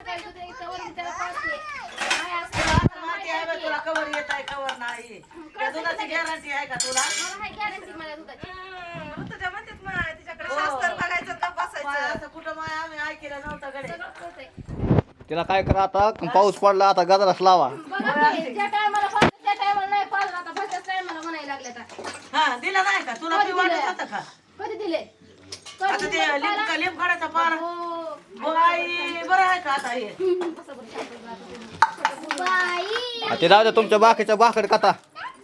माहिती आहे बा माहिती तुला आहे. कवर येत आहे कवर नाही त्या दुधाची गॅरंटी आहे का तुला मला हाय guarantee मला दुधाची. ऋतुजा म्हणतात माय, तिच्याकडे हो. शास्त्र बघायचं का माय बसायचं असं कुठं माय आम्ही ऐकलं नव्हतं गडे सगळं कळतंय. तिला काय करा आता पाऊस पडला आता गजराच लावा. हा दिला नाही का तुला कधी बी वाटत दिलंय? होतं का कधी दिले आता कधी ते पार हो. बाई बरं आहे का आता हे? कसं बरं शांत बाई. आ, ते जाऊ द्या तुमच्या बाकीच्या बाकड कथा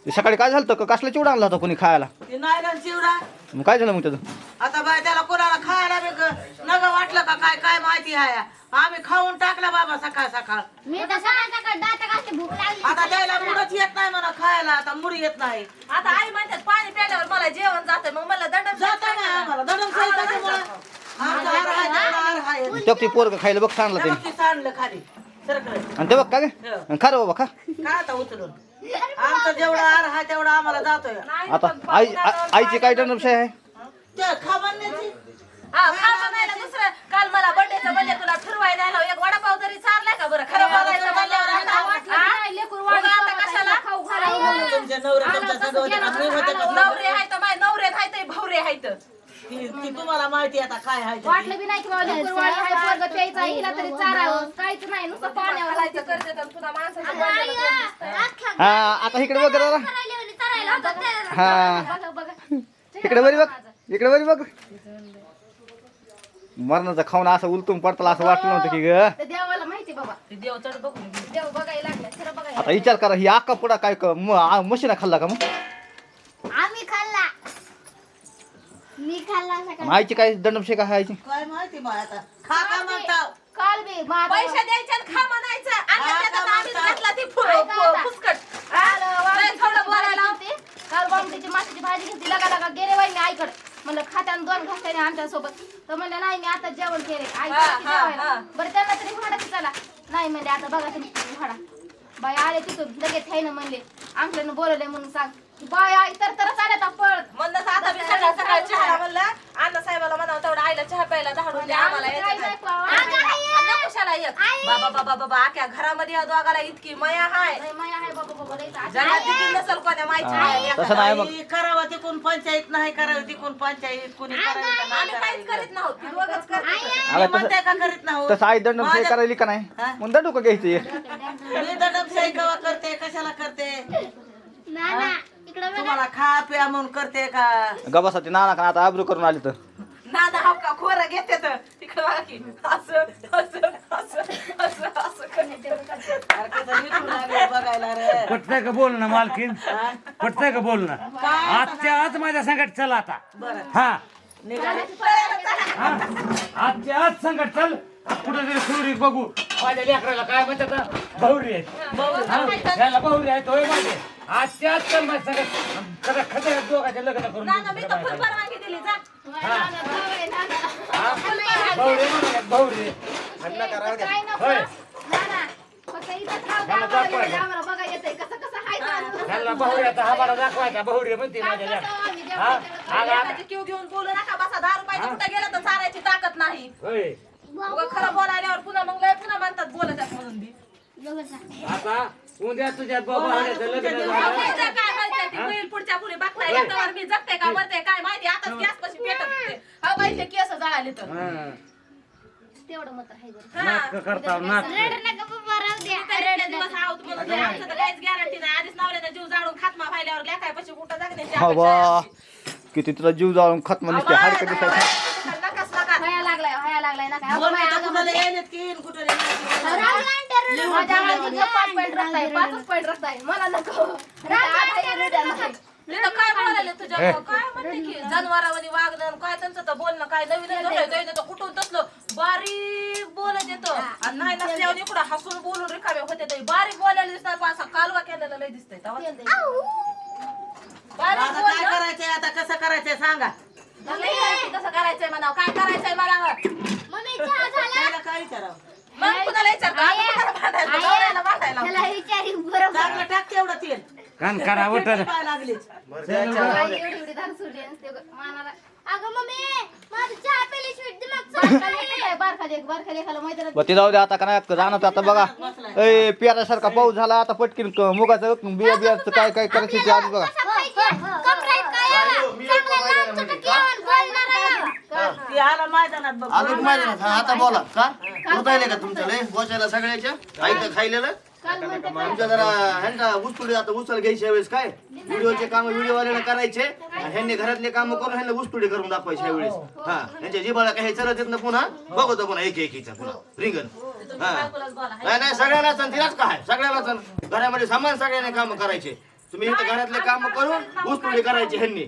ते सकाळी काय झालं का? कसला चिवडा आणला होता कोणी खायला? ते नायलॉन चिवडा. मग काय झालं मग त्याचं? आता बाय त्याला कोणाला खायला बी ग- नग वाटलं का काय काय माहिती आहे आम्ही खाऊन टाकला बाबा सकाळ सकाळ. मी तर सकाळ सकाळ दात घासते भूक लागली आता त्याला मुडच येत नाही म्हणा खायला आता मुडी येत नाही. आता आई म्हणतात पाणी प्यायल्यावर मला जेवण जातं मग मला दंड जाता नाही आम्हाला दडम तेव्हा ती पोरग खायला बघ सांगला त्यांनी. सांडलं खाली आणि ते बघ का गे? खरं बाबा खा. काय आता उचलून? आमचा जेवढा आर आहे तेवढा आम्हाला जातोय. आता आई आ- आईची काय दंडविषय आहे? हा खा म्हणायला दुसरं. काल मला बर्थडेचं म्हणजे तुला फिरवाय द्यायला एक वडापाव तरी चाललाय का बरं खरं बोलायचं म्हणल्यावर आता वाटलं हा? नाही, लेकरू उगा वाढलं आता आता कशाला खाऊ घालावं. तुमच्या नवऱ्या तुमच्या संग होते का? मी होते का? नवरे आहेत माय नवरे आहेत भवरे आहेत ती ती तुम्हाला माहिती आता काय आहे ते. वाटलं बी नाही की बाबा लेकरू वाढलं. आहे, पोरगं प्यायचं आहे, हिला तरी चारावं काहीच नाही नुसतं पाण्यावर दिसतंय? हा आता इकडे बघ जरा. हा बघा. बघा इकडे बरी बघ इकडे बरी बघ. मरणाचं खाऊन असं उलटून पडताला असं वाटलं नव्हतं की ग. ते देवाला माहिती बाबा. ते देव चढ बघून घे. देव बघायला लागला खरं बघायला आता विचार करा ही आका पुढा काय मशीना खाल्ला का मग? मी खाल्ला आईची काय? दंडविषय काय आहे आईची? काय माहिती मग आता. खा का म्हणता? काल बी मा- पैसे द्यायचे आणि खा म्हणायचं. हा, आणि त्याच्यात का आम्हीच म्हणता? घातला ती फु- ऐका फु- आता. फुसकट. काल लय वांग्याची थोडं भाजी बोलायला होती. काल बामटीची माशाची भाजी घेतली. लगा लगा गेले बाई मी आईकडे. म्हणलं खात्यानं दोन आमच्यासोबत. तर म्हणलं नाही मी आता जेवण केले आई हा, जाते हा, जेवायला. हा. बरं त्यांना तरी चला. नाही म्हणले आता बघा तुम्ही. भाडा बाई आले तिथून. लगेच आहे ना म्हणले. आमच्यानं बोलवले म्हणून सांग. बाय आई तर तरच आल्या आता पळत म्हणलं आता मी सकाळ सकाळ चहा म्हणलं अण्णा साहेबाला म्हणावं तेवढं आईला चहा प्यायला धाडून द्या आम्हाला यायचं काय. कशाला येत. बाबा बाबा बाबा आख्या घरामध्ये या दोघाला इतकी मया हाय. नाही, माया आहे बाबा बाबा जगात नसल कोण्या माहिती हा, नाही. तसं नाही मग. आई! करावं तिकून पंचायत नाही करावं तिकून पंचायत. कुणी करावं का नाही आम्ही काहीच करावं. करीत नव्हतो ती दोघंच करत. होते. मी अगं म्हणते तसं का करीत नाही तसं आई दंडविषय माझ्या- करायली का नाही? हा? मग दंडू का घ्यायचं? एक? मी दडपशाही कवा करते कशाला करते? खा प्या म्हणून करते का? गबासाठी नाना का आता आबरू करून आली तर? नाना हा का खोरं घेते तर? तिकडे बघा की असं असं असं असं असं करते. अरे कसं निघून लागले बघायला रे. पटतंय का बोल ना मालकीन? पटतंय का बोल ना आजच्या आज माझ्या संकट चल आता. बरं. हा. निघाले हा. आजच्या आज संकट चल. कुठे तरी सुरी बघू. माझ्या लेकराला काय म्हणतात? बहुरी आहेत हा? याला आहेत होय माझे. आज संकट सगळं दोघांचे लग्न करून नाना मी तर फुल बायकोला. परवानगी दिली जा. नाना, जावई, नाना. बहुरी म्हणाल्यात, बहुरी काय नको. होय. नाना, फक्त इथं थांब, मला आम्हाला दाखवायला. येते, आम्हाला बघा येते कसं कसं हाय चालू. त्यांना बहुऱ्याचा हवाला दाखवायचा बहुरी म्हणते काय माझ्या हा? आला घेऊन बोलू नका बसा दहा रुपयाचं कुठं गेलं तर चारायची ताकद नाही. होय. खरं बोलायल्यावर पुन्हा मग लय पुन्हा म्हणतात बोलत म्हणून बी. आता उद्या तुझ्या बाबा लग्न झालं बघायचं काय माहिती ती होईल पुढच्या पुढे बघताय मी जगते का मरते काय माहिती? आताच गॅस पशी पेटत होते. हा बाईचे केस जळाले तर. हा. तेवढं मत आहे बरं. हा. नाटकं. करता नाटक हा. किती तुला जीव जाळून खत दिसायचं. नकाच नका. व्हाया लागलाय लागलाय. ना काय अगं, आता की. माझ्या अंगामध्ये पाच पॉईंट रक्त आहे पाचच पॉईंट रक्त आहे. मला नको. आता हे रेड्या नाही. मी तर काय बोलायला तुझ्या काय म्हणते की? जनावरांमध्ये वागणं आणि काय त्यांचं तर बोलणं काय नवीन कुठून तसलं बारीक बोलत येतं. आणि नाही नसल्यावर इकडं हसून बोलून रिकामे होते तरी बारीक बोलायला दिसणार पण असा कालवा केलेला लय दिसतंय. तेव्हा. तेल द्यायचं. बारीक आता काय बोलणं करायचंय? आता कसं करायचंय? सांगा. करायचं, कसं करायचंय म्हणावं? काय करायचंय मला त्याला काय विचारावं मग कुणाला विचारतो? आता कुणाला भांडायचं नवऱ्याला भांडायला त्याला विचारी बरोबर. चांगलं टाक तेवढं तेल. कान करा उठर पाय लागलीच एवढी एवढी धार सोडली आणि ते मानाला अगं मम्मी माझं चहा पेली स्वीट दिमाग बारखा लेक बारखा लेखाला मैदानात बरं ते जाऊ दे आता का नाही जाणं आता बघा. ए पेरासारखा पाऊस झाला आता पटकीन क- मुगाचं बिया बियाचं काय काय करायचं ते आधी बघा. काय? चांगला चटक बोलणार याला. ती आला मैदानात बघ आलो की मैदानात हा, आता बोला का? उरतायले का तुमचं लय? बोचायला सगळ्याच्या? ऐकतं खायलेलं? आमच्या जरा ह्यांना उस्तुडी आता उचल घ्यायच्या वेळेस काय? व्हिडिओचे काम व्हिडिओवाल्याला करायचे आणि ह्यांनी घरातले काम करून ह्यांना उस्तुडी करून दाखवायचे वेळेस. हा यांच्या जिबाला काही चलत येत ना पुन्हा. बघतो पुन्हा एक एकीचा पुन्हा. रिंगण. हा. नाही नाही सगळ्यांनाच आणि तिलाच काय? सगळ्यालाच आणि घरामध्ये सामान सगळ्यांनी काम करायचे. तुम्ही इथं घरातले काम करून उस्तुडी करायची. ह्यांनी.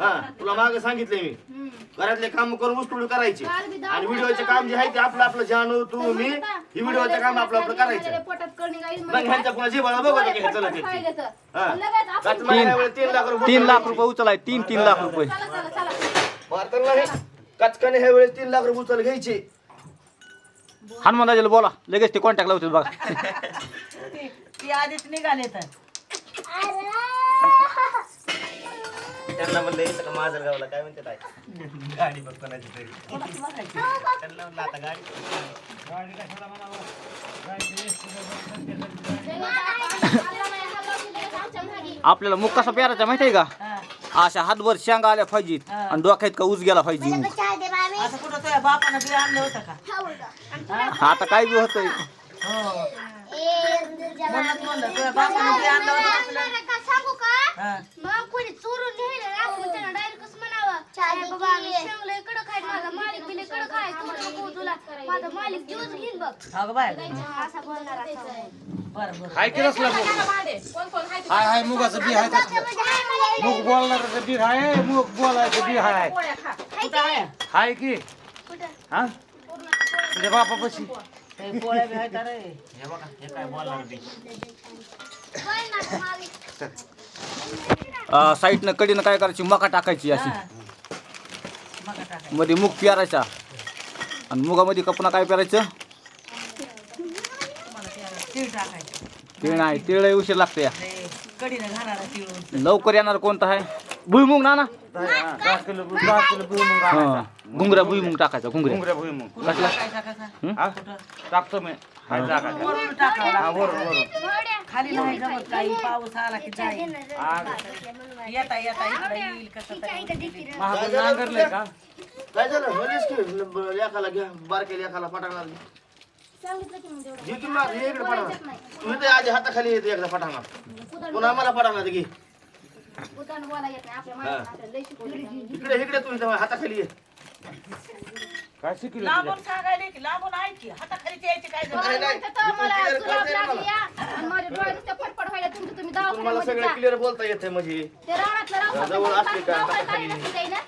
हा तुला मागे सांगितले मी. घरातले काम करून उस्तुडी करायची. आणि व्हिडिओचे काम जे आहे ते आपलं आपलं जानू तू मी ही व्हिडिओचे काम आपलं आपलं करायचं. मग ह्यांच्या पुन्हा जिबाला बघतो की. लगेच तीन लाख रुपये तीन लाख रुपये उचलाय तीन तीन लाख रुपये. हे कचकाने ह्या वेळेस तीन लाख रुपये उचल घ्यायचे. हनुमान राजाला बोला लगेच ते कॉन्टॅक्ट लावतील बघा. ती- ती आधीच निघाले तर. त्यांना म्हणलं येतं का काय म्हणते काय गाडी बघ कोणाची तरी. त्यांना म्हणलं आता गाडी आपल्याला मुख कसा पेरायचा माहिती आहे का? अशा हातभर शेंगा आल्या पाहिजेत आणि डोक्यात का ऊस गेला पाहिजे. चहा दे मामी. असं कुठं तुझ्या बापानं बी आणलं होतं का? आता काय बी होतंय. म्हणूनच म्हणलं तुझ्या बापानं बी आणलं होतं तसलं. मामीला का सांगू का हा. मग कोणी चोरून नेलं ना आपण त्याला डायरेक्ट कसं म्हणावं अरे बाबा आम्ही शेंगलं इकडं खाय माझा मालिक बिल इकडं खाय तू नको तुला माझा मालिक जीवच घेईन बघ अगं बाय असा बोलणार असा. बरं बरं हाय की नसला हाय हाय हाय मुगाचं बी हाय मला मूग बोलणारचं बी आहे मूग बोलायचं बी आहे हाय की हा तुझ्या बापापाशी पोळ्या रे. हे बघा हे काय बोलणार साईडनं कडीनं काय करायची? मका टाकायची अशी. मका टाकायचं. मध्ये मूग पेरायचा. आणि मुगामध्ये कपना काय पेरायचं? तीळ टाकायचं. तीळ नाही तीळ उशीर लागते या. ते कडीनं घालायला तिळून लवकर येणार कोणता आहे? भुईमुग ना ना दहा किलो दहा किलो भुईमुग हा. आणायचा. गुंगऱ्या भुईमुग टाकायचा गुंगऱ्या घुंगऱ्या भुईमुग. कुठं टाकायचा कसा हा? टाकतो मी. हाय जागा द्या. वरून टाकावं हा लागतं. बरोबर बरोबर खाली नाही जमत काही पाऊस आला की जाईल. आग. येता येता इकडे येईल कसं तरी. महाग नांगरलंय का? काय झालं म्हणेस की लेकाला घ्या बारके की की माग हे इकडे पटाणार तुम्ही तर आधी हाताखाली येते एकदा पटाणार पुन्हा आम्हाला लय शिकवलं. इकडे इकडे तुम्ही तेव्हा हाताखाली ये. काय शिकलं लांबून सांगायला की लांबून आहे की हाताखाली यायची काय गरज नाही, नाही. म्हणतात मला जुलाब या. आणि माझे डोळे नुसते फटफट व्हायला तुमचं तुम्ही तुम्हाला दवाखान्यामध्ये सगळं जा. क्लिअर बोलता येते म्हणजे ते रानातलं जवळ असली का? दवाखान्यात टाळी नसते त्याई ना.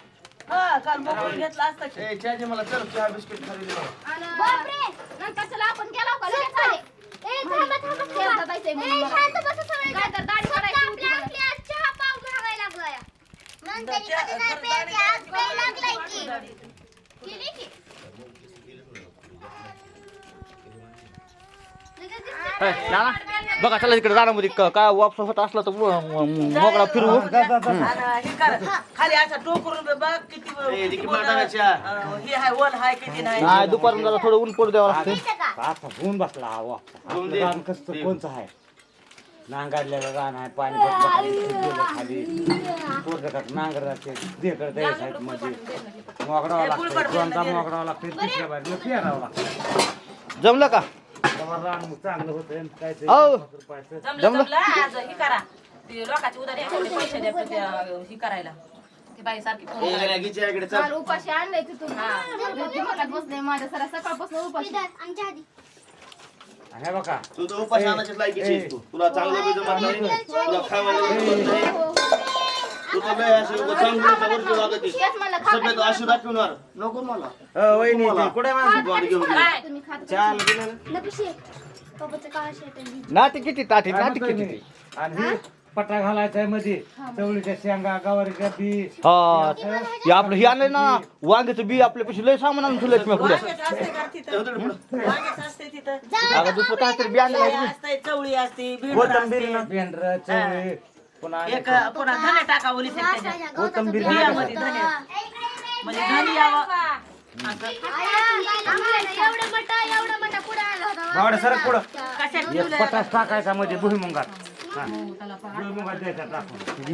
हा काल मोकळून घेतला असता की ए चहाचे मला चल चहा बिस्किट खाली दे मला. आणि नंतर चला आपण गेलो का लगेच आले. ए थांबा थांबा तेल थांबा जायचंय ए म्हणून मला. शांत बसा सगळे काय तर दाढी काढायची होती आपल्या मला. आपल्या आज चहा पाव महागाय लागलाय नंतर चहा- कधी नाही खरं प्यायची, दाढी- आज प्याय लागलाय की केली की लगेच दिसतंय. ए, नाना बघा चला इकडे रानामध्ये क- काय वापस होत असला तर मो- मो- मोकळा फिरू हे कर. खाली असं बघ किती हा. अं, हे आहे वन आहे किती नाही. नाही दुपारून जरा थोडं ऊन पडू द्यावं लागतं? आता होऊन बसला हा दे. रान कसं कोणचं आहे? नांगरलेलं रान आहे पाणी बसलं खाली गेलं खाली. देकडे आहेत मध्ये मोगडावं लागतं दोनदा मोगडावं लागतं तिसऱ्या बाजूला पेरावं लागतं जमलं का? जमलं जमलं? आज हे करा. ते लोकांची उधारी आहे, तेवढे पैसे द्या ते, अं, हे करायला. ती बाई सारखी फोन करायला. काल चल उपाशी आणलंय तिथून. दिमागात बसलंय माझ्या सरा सकाळपासून उपाशी. आमच्या आधी. हे बघा. तू तर उपास आणायची लायकीची आहेस तू. तुला चांगलं बी जमत नाही तुला खावायला बी जमत नाही तू तर लय अशी उगाच चांगलं वरती वागती तेच म्हणलं खा सगळ्यात अशी दाखवणार नको मला. वहिनी मला. कुठे माणसं वाट घेऊन? ये. काय तुम्ही खात चाल गेलं ना? नपिशे पप्पाचं काळ शेट आहे. नाटी. किती काय म्हणतोय किती? आणि हे? पट्टा घालायचा आहे मध्ये चवळीच्या शेंगा गवारीच्या बी. हा हे आपलं हे आणलंय ना वांग्याचं बी आपल्यापाशी लय सामान आणून ठेवलंय मी पुढे. वांग्याचं असते का तिथं? ठेवतो रे पुढं. वांग्याचं असते तिथं? अगं दुसरं काहीतरी बी आणलं चवळी असते भेंडर चवळी पुन्हा एक पुन्हा धने टाका ओली बियामध्ये धने म्हणजे यावं. एवढं एवढं पुढे आला होता बावड्या सरक पुढं. कशात एक पटास टाकायचा मध्ये भुईमुगात. हा. भुईमुगात द्यायचा टाकून.